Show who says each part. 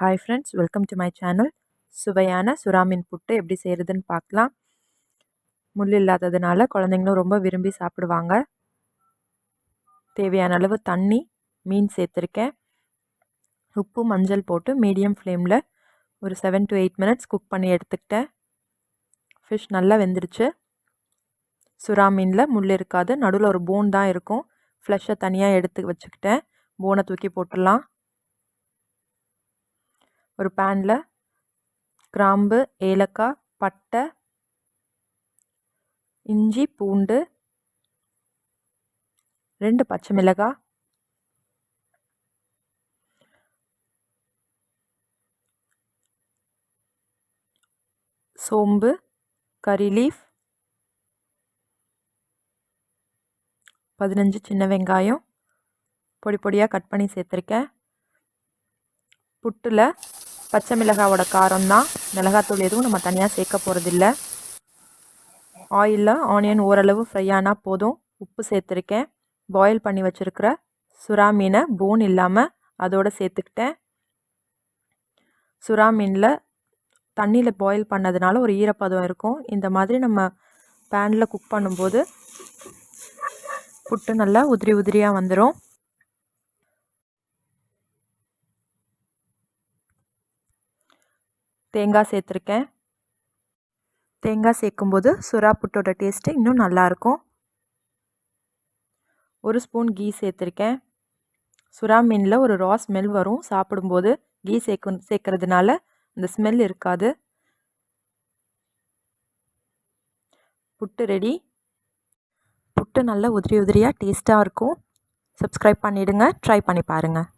Speaker 1: Hi friends welcome to my channel சுவையான சுறாமீன் புட்டு எப்படி செய்கிறதுன்னு பார்க்கலாம். முள் இல்லாததுனால குழந்தைங்களும் ரொம்ப விரும்பி சாப்பிடுவாங்க. தேவையான அளவு தண்ணி மீன் சேர்த்துருக்கேன். உப்பு மஞ்சள் போட்டு மீடியம் ஃப்ளேமில் ஒரு seven to eight minutes cook பண்ணி எடுத்துக்கிட்டேன். ஃபிஷ் நல்லா வெந்துருச்சு. சுறா மீனில் முள் இருக்காது நடுவில் ஒரு போன் தான் இருக்கும். ஃப்ளஷை தனியாக எடுத்து வச்சுக்கிட்டேன். போனை தூக்கி போட்டுடலாம். ஒரு பேனில் கிராம்பு ஏலக்காய் பட்டை இஞ்சி பூண்டு ரெண்டு பச்சை மிளகாய் சோம்பு கறி லீஃப் பதினஞ்சு சின்ன வெங்காயம் பொடி பொடியாக கட் பண்ணி சேர்த்துருக்கேன். புட்டில் பச்சை மிளகாவோட காரம் தான் மிளகாத்தூள் எதுவும் நம்ம தனியாக சேர்க்க போகிறதில்ல ஆயிலில் ஆனியன் ஓரளவு ஃப்ரை ஆனால் போதும். உப்பு சேர்த்துருக்கேன். பாயில் பண்ணி வச்சுருக்கிற சுறா மீனை போன் இல்லாமல் அதோடு சேர்த்துக்கிட்டேன். சுறா மீனில் தண்ணியில் பாயில் பண்ணதுனால ஒரு ஈரப்பதம் இருக்கும். இந்த மாதிரி நம்ம பேனில் குக் பண்ணும்போது புட்டு நல்லா உதிரி உதிரியாக வந்துடும் தேங்காய் சேர்த்துருக்கேன். தேங்காய் சேர்க்கும்போது சுறா புட்டோட டேஸ்ட்டு இன்னும் நல்லாயிருக்கும். ஒரு ஸ்பூன் கீ சேர்த்துருக்கேன். சுறா மீனில் ஒரு ரா ஸ்மெல் வரும். சாப்பிடும்போது கீ சேர்க்கு சேர்க்கறதுனால அந்த ஸ்மெல் இருக்காது. புட்டு ரெடி. புட்டு நல்லா உதிரி உதிரியாக டேஸ்ட்டாக இருக்கும். சப்ஸ்கிரைப் பண்ணிவிடுங்க ட்ரை பண்ணி பாருங்கள்